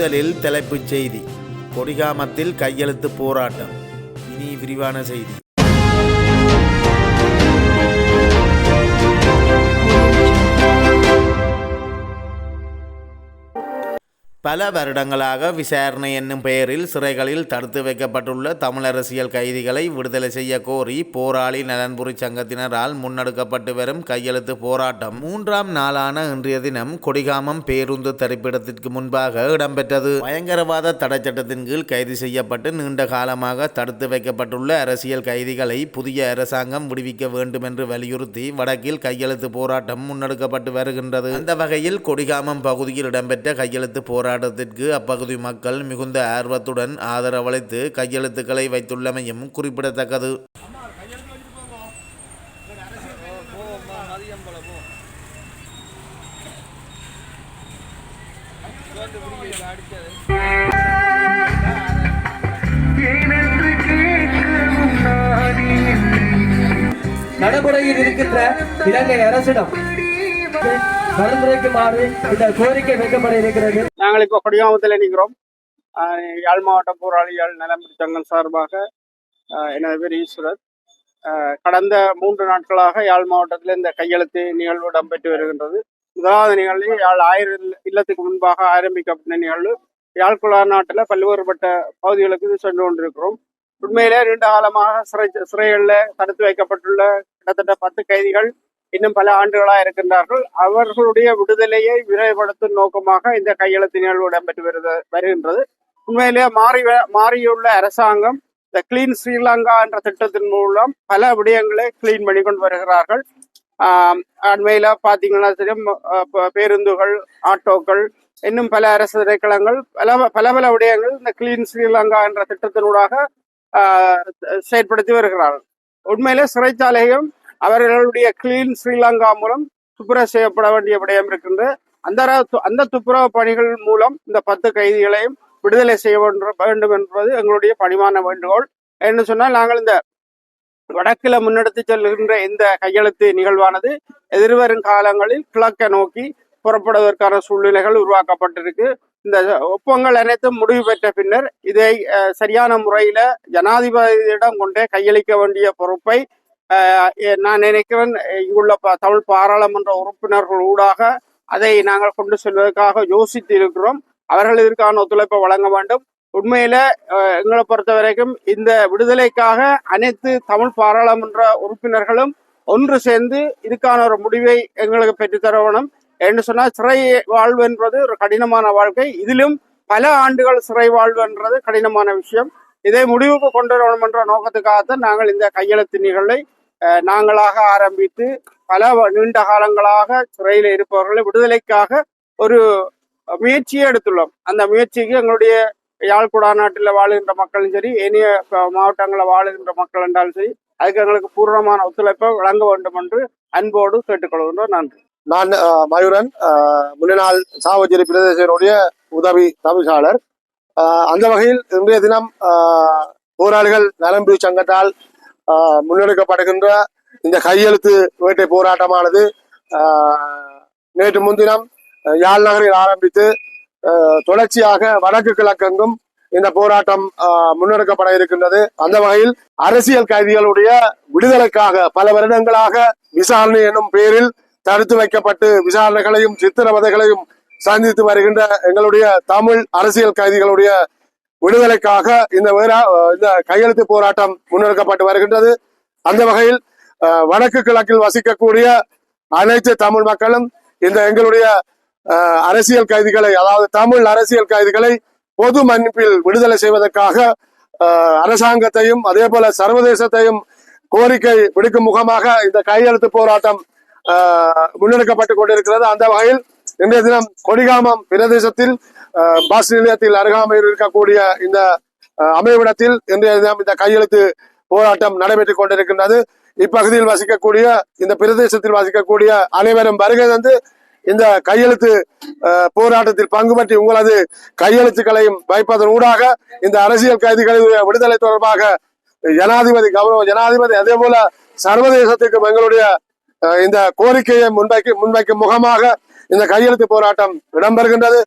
முதலில் தலைப்புச் செய்தி. கொடிகாமத்தில் கையெழுத்து போராட்டம். இனி விரிவான செய்தி. பல வருடங்களாக விசாரணை என்னும் பெயரில் சிறைகளில் தடுத்து வைக்கப்பட்டுள்ள தமிழரசியல் கைதிகளை விடுதலை செய்ய கோரி போராளி நலன்புரி சங்கத்தினரால் முன்னெடுக்கப்பட்டு வரும் கையெழுத்து போராட்டம் மூன்றாம் நாளான இன்றைய தினம் கொடிகாமம் பேருந்து தரிப்பிடத்திற்கு முன்பாக இடம்பெற்றது. பயங்கரவாத தடைச்சட்டத்தின் கீழ் கைது செய்யப்பட்டு நீண்ட காலமாக தடுத்து வைக்கப்பட்டுள்ள அரசியல் கைதிகளை புதிய அரசாங்கம் விடுவிக்க வேண்டும் என்று வலியுறுத்தி வடக்கில் கையெழுத்து போராட்டம் முன்னெடுக்கப்பட்டு வருகின்றது. அந்த வகையில் கொடிகாமம் பகுதியில் இடம்பெற்ற கையெழுத்து போராட்டத்திற்கு அப்பகுதி மக்கள் மிகுந்த ஆர்வத்துடன் ஆதரவளித்து கையெழுத்துக்களை வைத்துள்ளமையும் குறிப்பிடத்தக்கது. நடைமுறையில் இருக்கின்ற இலங்கை அரசிடம் பரிந்துரைக்குமாறு இந்த கோரிக்கை வைக்கப்பட இருக்கிறது. நாங்கள் இப்போ கொடியாமத்தில் நிற்கிறோம். யாழ் மாவட்ட போராளிகள் நலம்புரி சங்கம் சார்பாக ஆஹ் எனது பேர் ஈஸ்வரர். ஆஹ் கடந்த மூன்று நாட்களாக யாழ் மாவட்டத்தில் இந்த கையெழுத்து நிகழ்வு இடம்பெற்று வருகின்றது. முதலாவது நிகழ்வு யாழ் ஆயிரம் இல்லத்துக்கு முன்பாக ஆரம்பிக்கப்பட்ட நிகழ்வு. யாழ் குழார் நாட்டில் பல்வேறுபட்ட பகுதிகளுக்கு இது சென்று கொண்டிருக்கிறோம். உண்மையிலே நீண்ட காலமாக சிறை சிறைகளில் தடுத்து வைக்கப்பட்டுள்ள கிட்டத்தட்ட பத்து கைதிகள் இன்னும் பல ஆண்டுகளாக இருக்கின்றார்கள். அவர்களுடைய விடுதலையை விரைவுபடுத்தும் நோக்கமாக இந்த கையெழுத்து நிகழ்வு இடம்பெற்று வருது வருகின்றது. உண்மையிலேயே மாறி மாறியுள்ள அரசாங்கம் இந்த கிளீன் ஸ்ரீலங்கா என்ற திட்டத்தின் மூலம் பல விடயங்களை கிளீன் பண்ணி கொண்டு வருகிறார்கள். அண்மையில பாத்தீங்கன்னா தெரியும் பேருந்துகள் ஆட்டோக்கள் இன்னும் பல அரசு திரைக்களங்கள் பல பல பல விடயங்கள் இந்த கிளீன் ஸ்ரீலங்கா என்ற திட்டத்தினூடாக செயற்படுத்தி வருகிறார்கள். உண்மையிலே சிறைச்சாலையும் அவர்களுடைய கிளீன் ஸ்ரீலங்கா மூலம் துப்புரவு செய்யப்பட வேண்டிய விடயம் இருக்கின்ற அந்த அந்த துப்புரவு பணிகள் மூலம் இந்த பத்து கைதிகளையும் விடுதலை செய்ய வேண்டும் என்பது எங்களுடைய பணிவான வேண்டுகோள். என்று சொன்னால் நாங்கள் இந்த வடக்கில் முன்னெடுத்து செல்கின்ற இந்த கையெழுத்து நிகழ்வானது எதிர்வரும் காலங்களில் கிழக்கை நோக்கி புறப்படுவதற்கான சூழ்நிலைகள் உருவாக்கப்பட்டிருக்கு. இந்த ஒப்பங்கள் அனைத்தும் முடிவு பெற்ற பின்னர் இதை சரியான முறையில ஜனாதிபதியிடம் கொண்டே கையளிக்க வேண்டிய பொறுப்பை நான் நினைக்கிறேன் இங்குள்ள ப- தமிழ் பாராளுமன்ற உறுப்பினர்கள் ஊடாக அதை நாங்கள் கொண்டு செல்வதற்காக யோசித்து இருக்கிறோம். அவர்கள் இதற்கான ஒத்துழைப்பை வழங்க வேண்டும். உண்மையில எங்களை பொறுத்த வரைக்கும் இந்த விடுதலைக்காக அனைத்து தமிழ் பாராளுமன்ற உறுப்பினர்களும் ஒன்று சேர்ந்து இதுக்கான ஒரு முடிவை எங்களுக்கு பெற்றுத்தர வேணும். என்று சொன்னால் சிறை வாழ்வு என்பது ஒரு கடினமான வாழ்க்கை. இதிலும் பல ஆண்டுகள் சிறை வாழ்வு என்றது கடினமான விஷயம். இதை முடிவுக்கு கொண்டு வரணும் என்ற நோக்கத்துக்காகத்தான் நாங்கள் இந்த கையெழுத்து நிகழ்வை நாங்களாக ஆரம்பித்து பல நீண்ட காலங்களாக சிறையில் இருப்பவர்களை விடுதலைக்காக ஒரு முயற்சியை எடுத்துள்ளோம். அந்த முயற்சிக்கு எங்களுடைய யாழ்குடா நாட்டில் வாழுகின்ற மக்களும் சரி ஏனைய மாவட்டங்களில் வாழுகின்ற மக்கள் என்றாலும் சரி அதுக்கு எங்களுக்கு பூர்ணமான ஒத்துழைப்பை வழங்க வேண்டும் என்று அன்போடு கேட்டுக்கொள்கின்றோம். நன்றி. நான் அஹ், மயூரன் முன்னாள் சாவச்சேரி பிரதேசனுடைய உதவி தவிசாளர். அந்த வகையில் இன்றைய தினம் போராளிகள் நலம்பு சங்கத்தால் முன்னெடுக்கப்படுகின்ற இந்த கையெழுத்து வேட்டை போராட்டமானது நேற்று முன்தினம் யாழ் நகரில் ஆரம்பித்து தொடர்ச்சியாக வடக்கு கிழக்கெங்கும் இந்த போராட்டம் முன்னெடுக்கப்பட இருக்கின்றது. அந்த வகையில் அரசியல் கைதிகளுடைய விடுதலைக்காக பல வருடங்களாக விசாரணை என்னும் பெயரில் தடுத்து வைக்கப்பட்டு விசாரணைகளையும் சித்திரவதைகளையும் சந்தித்து வருகின்ற எங்களுடைய தமிழ் அரசியல் கைதிகளுடைய விடுதலைக்காக இந்த இந்த கையெழுத்து போராட்டம் முன்னெடுக்கப்பட்டு வருகின்றது. அந்த வகையில் வடக்கு கிழக்கில் வசிக்கக்கூடிய அனைத்து தமிழ் மக்களும் இந்த எங்களுடைய அரசியல் கைதிகளை அதாவது தமிழ் அரசியல் கைதிகளை பொது மன்னிப்பில் விடுதலை செய்வதற்காக அரசாங்கத்தையும் அதே போல சர்வதேசத்தையும் கோரிக்கை விடுக்கும் முகமாக இந்த கையெழுத்து போராட்டம் முன்னெடுக்கப்பட்டு கொண்டிருக்கிறது. அந்த வகையில் இன்றைய தினம் கொடிகாமம் பிரதேசத்தில் பஸ் நிலையத்தில் அருகாமையில் இருக்கக்கூடிய இந்த அமைவிடத்தில் இன்றைய தினம் இந்த கையெழுத்து போராட்டம் நடைபெற்றுக் கொண்டிருக்கின்றது. இப்பகுதியில் வசிக்கக்கூடிய இந்த பிரதேசத்தில் வசிக்கக்கூடிய அனைவரும் வருகை தந்து இந்த கையெழுத்து ஆஹ், போராட்டத்தில் பங்கு பற்றி உங்களது கையெழுத்துக்களையும் வைப்பதன் ஊடாக இந்த அரசியல் கைதிகளுடைய விடுதலை தொடர்பாக ஜனாதிபதி கௌரவ ஜனாதிபதி அதே போல சர்வதேசத்துக்கு எங்களுடைய அஹ், இந்த கோரிக்கையை முன்வைக்கு முன்வைக்கும் முகமாக இந்த கையெழுத்து போராட்டம் இடம்பெறுகின்றது.